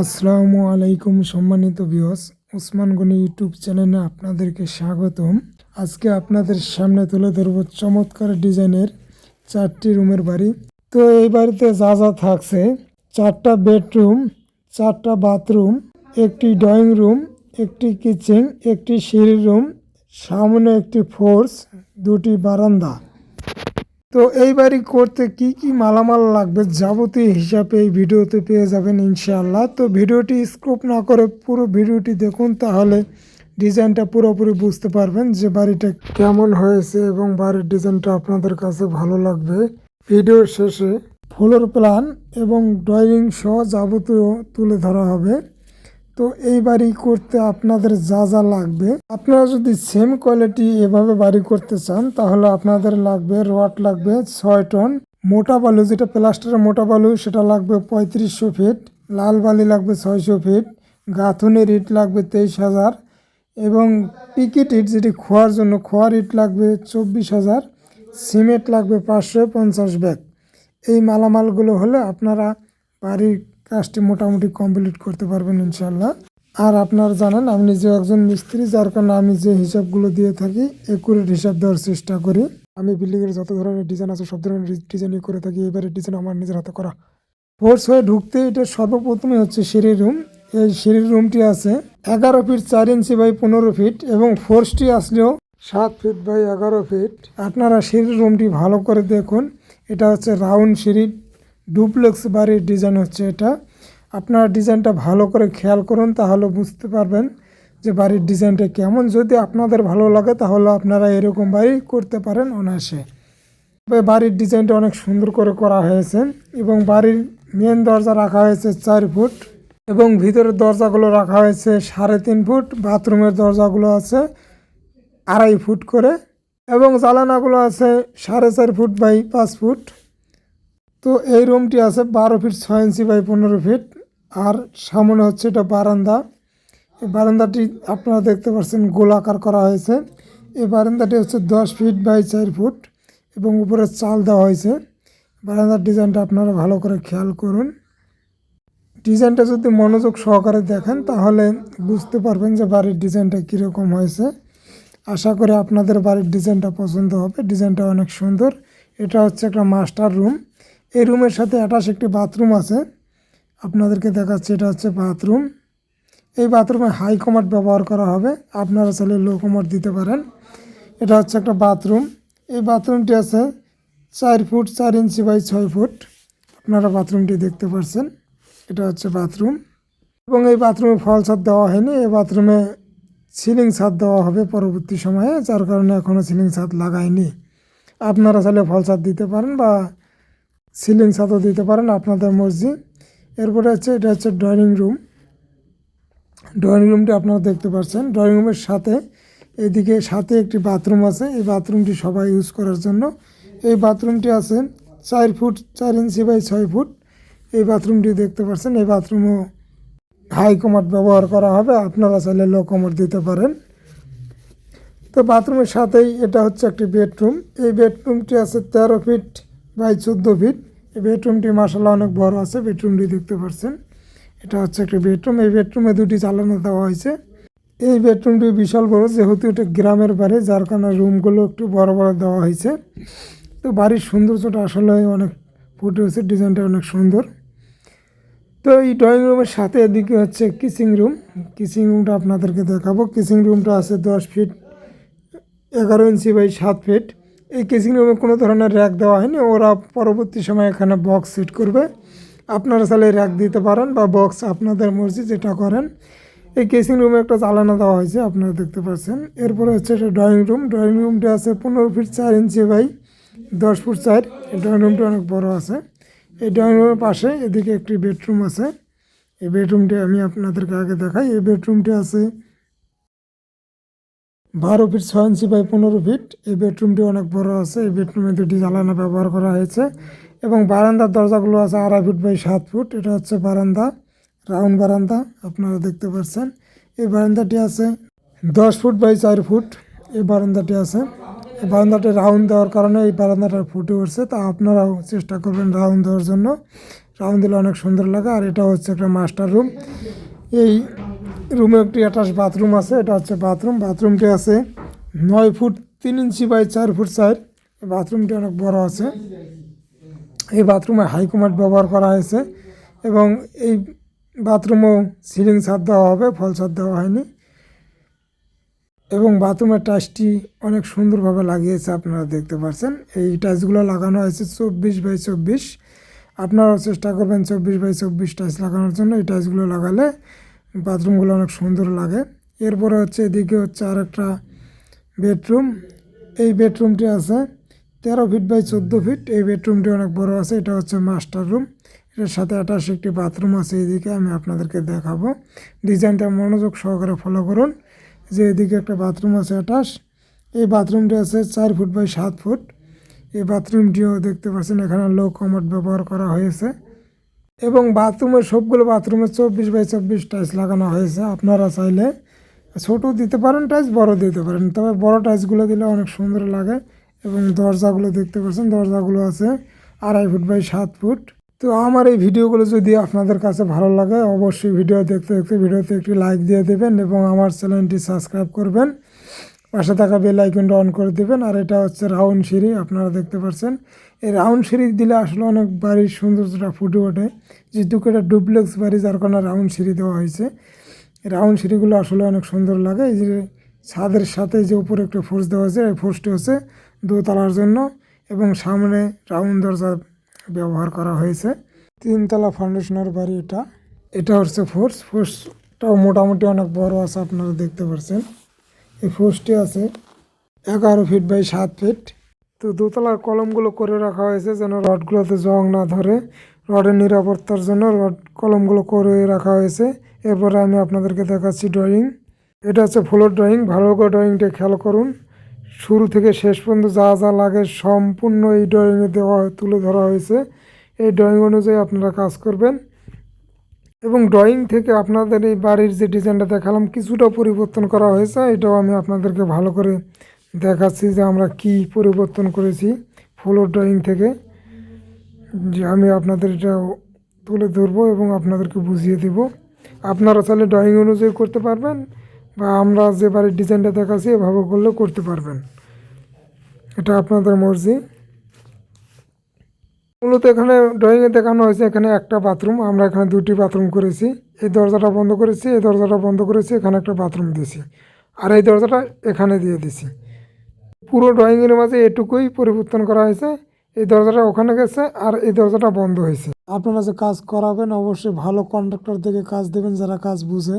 আসসালামু আলাইকুম সম্মানিত ভিউয়ার্স ওসমান গনি ইউটিউব চ্যানেলে আপনাদেরকে স্বাগতম। আজকে আপনাদের সামনে তুলে ধরব চমৎকার ডিজাইনের চারটি রুমের বাড়ি। তো এই বাড়িতে যা যা থাকছে, চারটা বেডরুম, চারটা বাথরুম, একটি ড্রয়িং রুম, একটি কিচেন, একটি সিঁড়ি রুম, সামনে একটি ফোর্স, দুটি বারান্দা। তো এই বাড়ি করতে কি কি মালামাল লাগবে যাবতীয় হিসাবে এই ভিডিওতে পেয়ে যাবেন ইনশাআল্লাহ। তো ভিডিওটি স্ক্রুপ না করে পুরো ভিডিওটি দেখুন, তাহলে ডিজাইনটা পুরোপুরি বুঝতে পারবেন যে বাড়িটা কেমন হয়েছে এবং বাড়ির ডিজাইনটা আপনাদের কাছে ভালো লাগবে। ভিডিওর শেষে ফ্লোর প্ল্যান এবং ড্রয়িং সহ যাবতীয় তুলে ধরা হবে। তো এই বাড়ি করতে আপনাদের যা যা লাগবে, আপনারা যদি সেম কোয়ালিটি এভাবে বাড়ি করতে চান, তাহলে আপনাদের লাগবে রড লাগবে ছয় টন, মোটা বালু যেটা প্লাস্টারের মোটা বালু, সেটা লাগবে পঁয়ত্রিশশো ফিট লাল বালি লাগবে ছয়শো ফিট গাঁথুনের ইট লাগবে তেইশ হাজার, এবং পিকেট ইট যেটি খোয়ার জন্য, খোয়ার ইট লাগবে চব্বিশ হাজার, সিমেন্ট লাগবে পাঁচশো পঞ্চাশ ব্যাগ। এই মালামালগুলো হলে আপনারা বাড়ির কাজটি মোটামুটি কমপ্লিট করতে পারবেন ইনশাল্লাহ আর আপনারা জানেন, আমি নিজে একজন মিস্ত্রি, যার কারণে আমি যে হিসাবগুলো দিয়ে থাকি একুরেট হিসাব দেওয়ার চেষ্টা করি। আমি বিল্ডিংয়ের যত ধরনের ডিজাইন আছে, সব ধরনের ডিজাইনই করে থাকি, এবারে ডিজাইন আমার নিজের হাতে করা। ফোর্স হয়ে ঢুকতে এটা সর্বপ্রথমে হচ্ছে সিঁড়ি রুম এই সিঁড়ির রুমটি আছে এগারো ফিট চার ইঞ্চি বাই পনেরো ফিট এবং ফোর্সটি আসলেও সাত ফিট বাই এগারো ফিট আপনারা সিঁড়ির রুমটি ভালো করে দেখুন। এটা হচ্ছে রাউন্ড সিঁড়ি। ডুপ্লেক্স বাড়ির ডিজাইন হচ্ছে এটা। আপনার ডিজাইনটা ভালো করে খেয়াল করুন, তাহলে বুঝতে পারবেন যে বাড়ির ডিজাইনটা কেমন। যদি আপনাদের ভালো লাগে, তাহলে আপনারা এরকম বাড়ি করতে পারেন অনায়াসে। তবে বাড়ির ডিজাইনটা অনেক সুন্দর করে করা হয়েছে এবং বাড়ির মেন দরজা রাখা হয়েছে চার ফুট এবং ভিতরের দরজাগুলো রাখা হয়েছে সাড়ে তিন ফুট, বাথরুমের দরজাগুলো আছে আড়াই ফুট করে এবং জালানাগুলো আছে সাড়ে চার ফুট বাই পাঁচ ফুট। তো এই রুমটি আছে বারো ফিট ছয় ইঞ্চি বাই পনেরো ফিট, আর সামনে হচ্ছে এটা বারান্দা। এই বারান্দাটি আপনারা দেখতে পাচ্ছেন গোলাকার করা হয়েছে। এই বারান্দাটি হচ্ছে দশ ফিট বাই চার ফুট এবং উপরে চাল দেওয়া হয়েছে। বারান্দার ডিজাইনটা আপনারা ভালো করে খেয়াল করুন। ডিজাইনটা যদি মনোযোগ সহকারে দেখেন, তাহলে বুঝতে পারবেন যে বাড়ির ডিজাইনটা কীরকম হয়েছে। আশা করি আপনাদের বাড়ির ডিজাইনটা পছন্দ হবে। ডিজাইনটা অনেক সুন্দর। এটা হচ্ছে একটা মাস্টার রুম। এই রুমের সাথে অ্যাটাচ একটি বাথরুম আছে। আপনাদেরকে দেখাচ্ছি, এটা হচ্ছে বাথরুম। এই বাথরুমে হাই কমার্ড ব্যবহার করা হবে। আপনারা চাইলে লো কমার্ড দিতে পারেন। এটা হচ্ছে একটা বাথরুম। এই বাথরুমটি আছে চার ফুট, চার ইঞ্চি বাই ছয় ফুট। আপনারা বাথরুমটি দেখতে পাচ্ছেন এটা হচ্ছে বাথরুম। এবং এই বাথরুমে ফল ছাদ দেওয়া হয়নি। এই বাথরুমে সিলিং ছাদ দেওয়া হবে পরবর্তী সময়ে, যার কারণে এখনও সিলিং ছাদ লাগায়নি। আপনারা চাইলে ফল ছাদ দিতে পারেন বা সিলিং ছাদও দিতে পারেন আপনাদের মর্জি। এরপরে হচ্ছে এটা হচ্ছে ড্রয়িং রুম ড্রয়িং রুমটি আপনারা দেখতে পাচ্ছেন। ড্রয়িং রুমের সাথে, এদিকে সাথে একটি বাথরুম আছে। এই বাথরুমটি সবাই ইউজ করার জন্য। এই বাথরুমটি আছে চার ফুট, চার ইঞ্চি বাই ছয় ফুট। এই বাথরুমটি দেখতে পাচ্ছেন। এই বাথরুমও হাই কমার্ড ব্যবহার করা হবে। আপনারা চাইলে লো কমার্ড দিতে পারেন। তো বাথরুমের সাথেই এটা হচ্ছে একটি বেডরুম এই বেডরুমটি আছে তেরো ফিট বাই চোদ্দ ফিট এই বেডরুমটি মাসাল্লাহ অনেক বড় আছে বেডরুমটি দেখতে পাচ্ছেন এটা হচ্ছে একটা বেডরুম এই বেডরুমে দুটি চালানো দেওয়া হয়েছে। এই বেডরুমটি বিশাল বড়, যেহেতু এটা গ্রামের বাড়ি, যার কারণে রুমগুলো একটু বড় বড় দেওয়া হয়েছে। তো বাড়ির সৌন্দর্যটা আসলে অনেক ফুটে হয়েছে ডিজাইনটা অনেক সুন্দর। তো এই ড্রয়িং রুমের সাথে এদিকে হচ্ছে কিচিং রুম কিচিং রুমটা আপনাদেরকে দেখাবো। কিচিং রুমটা আছে দশ ফিট এগারো ইঞ্চি বাই সাত ফিট এই কিচিং রুমে কোনো ধরনের র্যাক দেওয়া হয়নি। ওরা পরবর্তী সময় এখানে বক্স সেট করবে। আপনারা চাইলে র্যাক দিতে পারেন বা বক্স আপনাদের মর্জি যেটা করেন। এই কেসিং রুমে একটা জ্বালানো দেওয়া হয়েছে, আপনারা দেখতে পাচ্ছেন। এরপরে হচ্ছে এটা ড্রয়িং রুম ড্রয়িং রুমটা আছে পনেরো ফিট চার ইঞ্চি বাই দশ ফুট চার। এই ড্রয়িং রুমটা অনেক বড় আছে। এই ড্রয়িং রুমের পাশে এদিকে একটি বেডরুম আছে। এই বেডরুমটি আমি আপনাদেরকে আগে দেখাই। এই বেডরুমটি আছে বারো ফিট ছয় ইঞ্চি বাই পনেরো ফিট এই বেডরুমটি অনেক বড় আছে। এই বেডরুমে দুটি জ্বালানা ব্যবহার করা হয়েছে এবং বারান্দার দরজাগুলো আছে আড়াই ফুট বাই সাত ফুট এটা হচ্ছে বারান্দা রাউন্ড বারান্দা, আপনারা দেখতে পাচ্ছেন। এই বারান্দাটি আছে দশ ফুট বাই চার ফুট এই বারান্দাটি আছে। এই বারান্দাটি রাউন্ড দেওয়ার কারণে এই বারান্দাটা ফুটে উঠছে। তা আপনারাও চেষ্টা করবেন রাউন্ড দেওয়ার জন্য। রাউন্ড দিলে অনেক সুন্দর লাগে। আর এটা হচ্ছে একটা মাস্টার রুম এই রুমে একটি অ্যাটাচ বাথরুম আছে, এটা হচ্ছে বাথরুম। বাথরুমটি আছে নয় ফুট তিন ইঞ্চি বাই চার ফুট চার। বাথরুমটি অনেক বড় আছে। এই বাথরুমে হাইকমান্ড ব্যবহার করা হয়েছে এবং এই বাথরুমও সিলিং ছাদ দেওয়া হবে, ফল ছাদ দেওয়া হয়নি। এবং বাথরুমের টাইলসটি অনেক সুন্দরভাবে লাগিয়েছে, আপনারা দেখতে পাচ্ছেন। এই টাইলসগুলো লাগানো হয়েছে চব্বিশ বাই চব্বিশ। আপনারাও চেষ্টা করবেন চব্বিশ বাই চব্বিশ টাইলস লাগানোর জন্য। এই টাইলসগুলো লাগালে বাথরুমগুলো অনেক সুন্দর লাগে। এরপরে হচ্ছে এদিকে হচ্ছে আর একটা বেডরুম। এই বেডরুমটি আছে তেরো ফিট বাই চোদ্দ ফিট। এই বেডরুমটি অনেক বড় আছে, এটা হচ্ছে মাস্টার রুম। এটার সাথে অ্যাটাচ একটি বাথরুম আছে এইদিকে আমি আপনাদেরকে দেখাবো। ডিজাইনটা মনোযোগ সহকারে ফলো করুন। যে এদিকে একটা বাথরুম আছে অ্যাটাচ এই বাথরুমটি আছে চার ফুট বাই সাত ফুট। এই বাথরুমটিও দেখতে পাচ্ছেন, এখানে লো কমোড ব্যবহার করা হয়েছে। এবং বাথরুমের সবগুলো বাথরুমে চব্বিশ বাই চব্বিশ টাইলস লাগানো হয়েছে। আপনারা চাইলে ছোটো দিতে পারেন, টাইলস বড় দিতে পারেন। তবে বড় টাইলসগুলো দিলে অনেক সুন্দর লাগে এবং দরজাগুলো দেখতে পাচ্ছেন, দরজাগুলো আছে আড়াই ফুট বাই সাত ফুট। তো আমার এই ভিডিওগুলো যদি আপনাদের কাছে ভালো লাগে, অবশ্যই ভিডিও দেখতে দেখতে ভিডিওতে একটি লাইক দিয়ে দেবেন এবং আমার চ্যানেলটি সাবস্ক্রাইব করবেন। পাশে থাকা বেল আইকনটা অন করে দেবেন। আর এটা হচ্ছে রাউন্ড সিঁড়ি, আপনারা দেখতে পাচ্ছেন। এই রাউন্ড সিঁড়ি দিলে আসলে অনেক বাড়ির সৌন্দর্যটা ফুটে ওঠে। যেহেতু এটা ডুপ্লেক্স বাড়ি, যার কারণে রাউন্ড সিঁড়ি দেওয়া হয়েছে। রাউন্ড সিঁড়িগুলো আসলে অনেক সুন্দর লাগে। এই যে ছাদের সাথে যে উপরে একটা ফোর্স দেওয়া হয়েছে, এই ফোর্সটি হচ্ছে দোতলার জন্য এবং সামনে রাউন্ড দরজা ব্যবহার করা হয়েছে। তিনতলা ফাউন্ডেশনের বাড়ি এটা। এটা হচ্ছে ফোর্স ফোর্সটাও মোটামুটি অনেক বড় আছে, আপনারা দেখতে পাচ্ছেন এই ফোর্সটি আছে এগারো ফিট বাই সাত ফিট তো দোতলার কলমগুলো করে রাখা হয়েছে যেন রডগুলোতে জং না ধরে। রডের নিরাপত্তার জন্য রড কলমগুলো করে রাখা হয়েছে। এরপরে আমি আপনাদেরকে দেখাচ্ছি ড্রয়িং। এটা হচ্ছে ফ্লোর ড্রয়িং। ভালো করে ড্রয়িংটা খেয়াল করুন। শুরু থেকে শেষ পর্যন্ত যা যা লাগে সম্পূর্ণ এই ড্রয়িংয়ে দেওয়া তুলে ধরা হয়েছে। এই ড্রয়িং অনুযায়ী আপনারা কাজ করবেন। এবং ড্রয়িং থেকে আপনাদের এই বাড়ির যে ডিজাইনটা দেখালাম, কিছুটা পরিবর্তন করা হয়েছে। এটাও আমি আপনাদেরকে ভালো করে দেখাচ্ছি যে আমরা কি পরিবর্তন করেছি ফ্লোর ড্রয়িং থেকে। যে আমি আপনাদের এটা তুলে ধরবো এবং আপনাদেরকে বুঝিয়ে দেব। আপনারা চাইলে ড্রয়িং অনুযায়ী করতে পারবেন বা আমরা যে বাড়ির ডিজাইনটা দেখাচ্ছি, এভাবে করলেও করতে পারবেন। এটা আপনাদের মর্জি। মূলত এখানে ড্রয়িংয়ে দেখানো হয়েছে, এখানে একটা বাথরুম আমরা এখানে দুটি বাথরুম করেছি। এই দরজাটা বন্ধ করেছি, এই দরজাটা বন্ধ করেছি, এখানে একটা বাথরুম দিয়েছি। আর এই দরজাটা এখানে দিয়ে দিছি পুরো ড্রয়িংয়ের মাঝে এটুকুই পরিবর্তন করা হয়েছে। এই দরজাটা ওখানে গেছে আর এই দরজাটা বন্ধ হয়েছে। আপনারা যে কাজ করাবেন, অবশ্যই ভালো কন্ট্রাক্টর থেকে কাজ দেবেন যারা কাজ বুঝে।